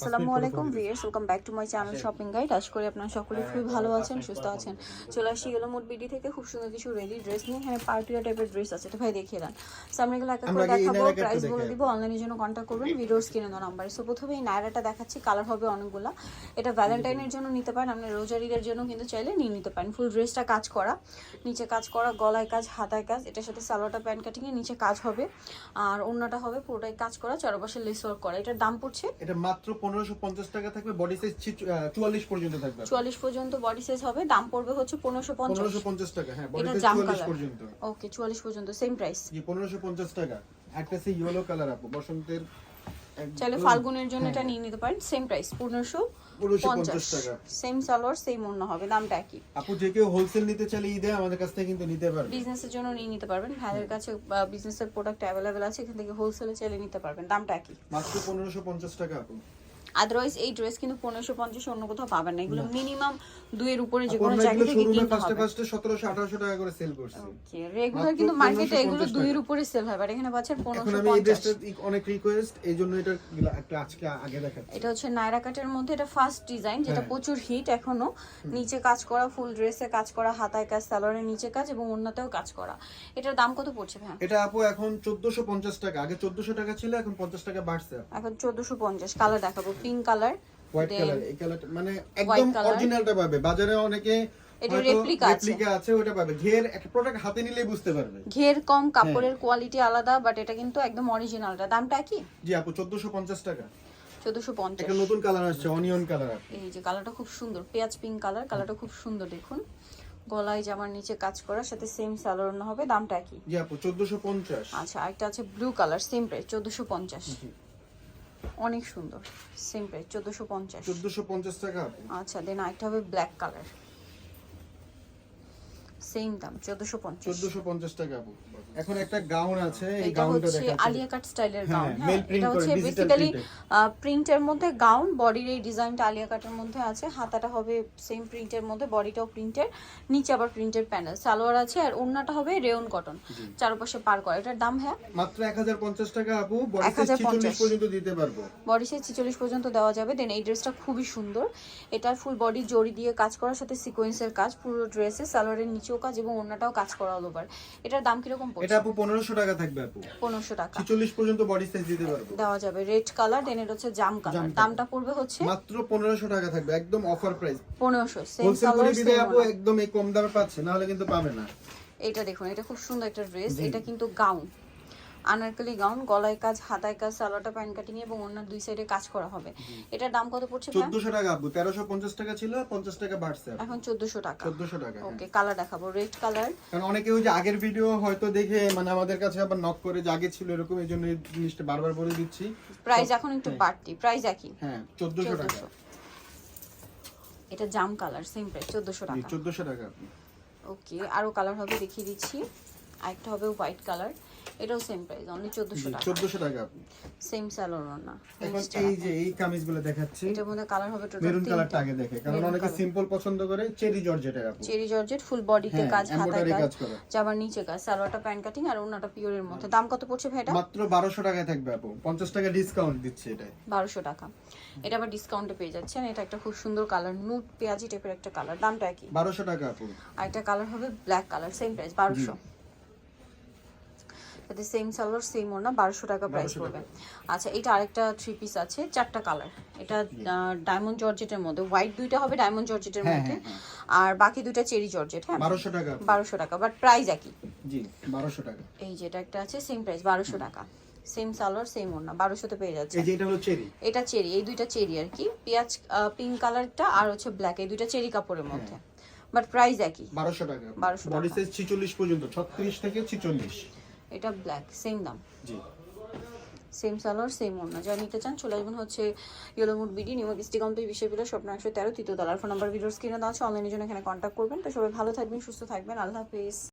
আসসালামু আলাইকুম viewers welcome back to my channel shopping guide আশা করি আপনারা সকলে খুবই ভালো আছেন সুস্থ আছেন। চলে আসছি এলো মোট বিডি থেকে খুব সুন্দর কিছু রেডি ড্রেস নিয়ে। এখানে পার্টিয়া টাইপের ড্রেস আছে এটা ভাই দেখিয়ে দেন। সামনে গেলে এক করে দেখাবো প্রাইস বলে দিব অনলাইনের জন্য কন্ট্যাক্ট করবেন ভিডিওর স্ক্রিনে দেওয়া নাম্বারে সো প্রথমে এই নায়রাটা দেখাচ্ছি কালার হবে অনেকগুলা। এটা ভ্যালেন্টাইনের জন্য নিতে পারেন আপনি রোজার ঈদের জন্য কিন্তু চাইলে নিয়ে নিতে পারেন। ফুল ড্রেসটা কাজ করা নিচে কাজ করা গলায় কাজ হাতায় কাজ এটার সাথে সালোয়ারটা প্যান্ট কাটিং এর নিচে কাজ হবে। আর অন্যটা হবে পুরোটাই কাজ করা চারপাশে লেস ওয়ার্ক করা। এটার দাম পড়ছে এটা মাত্র পনেরোশো পঞ্চাশ টাকা থাকবে বডি সাইজ চুয়াল্লিশ পর্যন্ত থাকবে। চুয়াল্লিশ পর্যন্ত বডি সাইজ হবে দাম পড়বে হচ্ছে পনেরোশো পনেরোশো পঞ্চাশ টাকা হ্যাঁ বডি সাইজ চুয়াল্লিশ পর্যন্ত। ওকে চুয়াল্লিশ পর্যন্ত সেম প্রাইস জি পনেরোশো পঞ্চাশ টাকা। একটা সে ইয়েলো কালার আপু বসন্তের চাইলে ফাল্গুনের জন্য। এটা নিয়ে নিতে পারেন সেম প্রাইস পনেরোশো 1550 পঞ্চাশ টাকা। সেম সালোয়ার সেম অন্য হবে দামটা একই। আপু যে কেউ হোলসেল নিতে চাইলে ঈদে আমাদের কাছ থেকে কিন্তু নিতে পারবে। বিজনেসের জন্য নিয়ে নিতে পারবেন ভাইয়ের কাছে বিজনেসের প্রোডাক্ট অ্যাভেলেবেল আছে এখান থেকে হোলসেলে চাইলে নিতে পারবেন দামটা একই। মাত্র পনেরোশো পঞ্চাশ টাকা আপু। আদারওয়াইজ এই ড্রেস কিন্তু পনেরোশো পঞ্চাশ অন্য কোথাও পাবেন না। এগুলো মিনিমাম দুইয়ের উপরে যে কোনো জায়গা থেকে কিনতে হবে। সতেরোশো আঠারোশো টাকা করে সেল করছি। রেগুলার কিন্তু মার্কেটে এগুলো। দুইয়ের উপরে সেল হয় বাট এখানে পাচ্ছেন এখন পনেরোশো এই পঞ্চাশ। ড্রেসটা অনেক রিকোয়েস্ট এই জন্য এটা একটা আজকে আগে দেখাচ্ছি। এটা হচ্ছে নায়রা কাটের মধ্যে এটা ফার্স্ট ডিজাইন যেটা হ্যাঁ। প্রচুর হিট এখনও। নিচে কাজ করা ফুল ড্রেসে কাজ করা হাতায় কাজ সালোয়ারের নিচে কাজ এবং অন্যতেও কাজ করা। এটার দাম কত পড়ছে ভাই এটা আপু এখন চোদ্দশো পঞ্চাশ টাকা। আগে চোদ্দশো টাকা ছিল এখন পঞ্চাশ টাকা বাড়ছে। এখন চোদ্দশো পঞ্চাশ কালার দেখাবো। পিঙ্ক কালার হোয়াইট কালার এই কালারটা মানে একদম অরিজিনালটা পাবে। বাজারে অনেকে এটা replica আছে। রেপ্লিকা আছে ওটা পাবে। ঘের একটা প্রোডাক্ট হাতে নিলেই বুঝতে পারবে। ঘের কম হ্যাঁ। কাপড়ের কোয়ালিটি আলাদা বাট এটা কিন্তু একদম অরিজিনালটা দামটা কি? জি আপু চোদ্দশো পঞ্চাশ টাকা। একটা নতুন কালার আসছে অনিয়ন কালার এই যে কালারটা খুব সুন্দর পেঁয়াজ পিঙ্ক কালার কালারটা খুব সুন্দর দেখুন। গলায় জামার নিচে কাজ করা সাথে সেম সালোয়ার হবে। দামটা কি? জি আপু চোদ্দশো পঞ্চাশ। আচ্ছা আরেকটা আছে ব্লু কালার সেম প্রাইস চোদ্দশো পঞ্চাশ। অনেক সুন্দর। সেম প্রাইস চোদ্দশো পঞ্চাশ। চোদ্দশো পঞ্চাশ টাকা। আচ্ছা দেন আরেকটা হবে ব্ল্যাক কালার সেম দাম চোদ্দশো পঞ্চাশ। চোদ্দশো পঞ্চাশ টাকা আপু এখন একটা গাউন আছে এই গাউনটা দেখাচ্ছি। আলিয়া কাট স্টাইলের হ্যাঁ, গাউন হ্যাঁ। এটা হচ্ছে বেসিক্যালি প্রিন্টের মধ্যে গাউন বডির এই ডিজাইনটা আলিয়া কাটের মধ্যে আছে। হাতাটা হবে সেম প্রিন্টের মধ্যে বডিটাও প্রিন্টের নিচে আবার প্রিন্টের প্যানেল সালোয়ার আছে আর ওড়নাটা হবে রেয়ন কটন চারপাশে পার করা। এটার দাম হ্যাঁ? মাত্র এক হাজার পঞ্চাশ টাকা আপু বডি সাইজ 1050 পর্যন্ত দিতে পারব। বডি সাইজ ছিচল্লিশ পর্যন্ত দেওয়া যাবে। দেন এই ড্রেসটা খুবই সুন্দর। এটা ফুল বডি জড়ি দিয়ে কাজ করার সাথে সিকোয়েন্সের কাজ পুরো ড্রেসে সালোয়ারের নিচেও কাজ এবং অন্যটাও কাজ করা অল ওভার এটার দাম কীরকম এটা পড়ছে আপু 1500 টাকা থাকবে আপু। 1500 টাকা। ছিচল্লিশ পর্যন্ত বডি সাইজ দিতে পারব। দেওয়া যাবে। রেড কালার দেন এর হচ্ছে জাম কালার দামটা পড়বে হচ্ছে মাত্র 1500 টাকা থাকবে একদম offer price 1500 same colour same আপু একদম এই কম দামে পাচ্ছে না হলে কিন্তু পাবে না। এটা দেখুন এটা খুব সুন্দর একটা ড্রেস এটা কিন্তু গাউন আনারকলি গাউন গলায় কাজ হাতায় কাজ সালোয়ারটা প্যান্ট কাটিং এবং অন্য দুই সাইডে কাজ করা হবে। এটার দাম কত পড়ছে ভাই চোদ্দশো টাকা আপু তেরোশো পঞ্চাশ টাকা ছিল পঞ্চাশ টাকা বাড়ছে এখন চোদ্দশো টাকা। চোদ্দশো টাকা হ্যাঁ। ওকে কালার দেখাবো রেড কালার কারণ অনেকে ওই যে আগের ভিডিও হয়তো দেখে মানে আমাদের কাছে আবার নক করে যে আগে ছিল এরকম এই জন্য এই জিনিসটা বারবার বলে দিচ্ছি। প্রাইস এখন একটু বাড়তি প্রাইস একই। হ্যাঁ চোদ্দশো টাকা। এটা জাম কালার সেম প্রাইস চোদ্দশো টাকা। চোদ্দশো টাকা আপু ওকে আরও কালার হবে দেখিয়ে দিচ্ছি। আরেকটা হবে হোয়াইট কালার। এটাও সেম প্রাইস অনলি চোদ্দশো টাকা। চোদ্দশো টাকা আপু সেম স্যালোর না এখন এই যে এই কামিজগুলো দেখাচ্ছি এটার মধ্যে কালার হবে টোটাল মেরুন কালারটা আগে দেখে কারণ অনেকে সিম্পল পছন্দ করে চেরি জর্জেটের আপু চেরি জর্জেট ফুল বডিতে হ্যাঁ, কাজ হাতায় কাজ জামার নিচে কাজ সালোয়ারটা প্যান্ট কাটিং আর ওনাটা পিওরের মধ্যে। দাম কত পড়ছে ভাই এটা? মাত্র বারোশো টাকায় থাকবে আপু পঞ্চাশ টাকা ডিসকাউন্ট দিচ্ছে এটা বারোশো টাকা। এটা আবার ডিসকাউন্টে পেয়ে যাচ্ছেন এটা একটা খুব সুন্দর কালার নুট পেঁয়াজি টাইপের একটা কালার দামটা কি বারোশো টাকা আপু। আর একটা কালার হবে ব্ল্যাক কালার সেম প্রাইস বারোশো। এতে সেম সালোয়ার সেম ওনা বারোশো টাকা প্রাইস পড়বে। আচ্ছা এটা আরেকটা থ্রি পিস আছে চারটা কালার এটা ডায়মন্ড জর্জেটের মধ্যে। হোয়াইট দুইটা হবে ডায়মন্ড জর্জেটের হ্যাঁ, মধ্যে। হ্যাঁ, আর বাকি দুইটা চেরি জর্জেট হ্যাঁ? বারোশো টাকা। বারোশো টাকা বাট প্রাইস একই। জি বারোশো টাকা। এই যেটা একটা আছে সেম প্রাইস বারোশো টাকা। সেম সালোয়ার সেম ওনা বারোশোতে পেয়ে যাচ্ছে। এই যে এটা হলো চেরি এটা চেরি এই দুইটা চেরি আর কি। পেঁয়াজ পিঙ্ক কালারটা আর হচ্ছে ব্ল্যাক এই দুইটা চেরি কাপড়ের মধ্যে। বাট প্রাইস একই। বারোশো টাকা। 1200 বডি। সাইজ ছিচল্লিশ পর্যন্ত ছত্রিশ থেকে ছিচল্লিশ। এটা ব্ল্যাক সেম দাম। জি। সেম সালোয়ার সেম ওড়না। যা নিতে চান চলে আসবেন হচ্ছে yellow mood BD new district এই বিষয় পেলে স্বপ্ন একশো তেরো তৃতীয় তলার ফোন নাম্বার ভিডিওর স্ক্রিনে দেওয়া আছে। অনলাইনের জন্য এখানে কন্ট্যাক্ট করবেন। তো সবাই ভালো থাকবেন সুস্থ থাকবেন। আল্লাহ হাফিজ।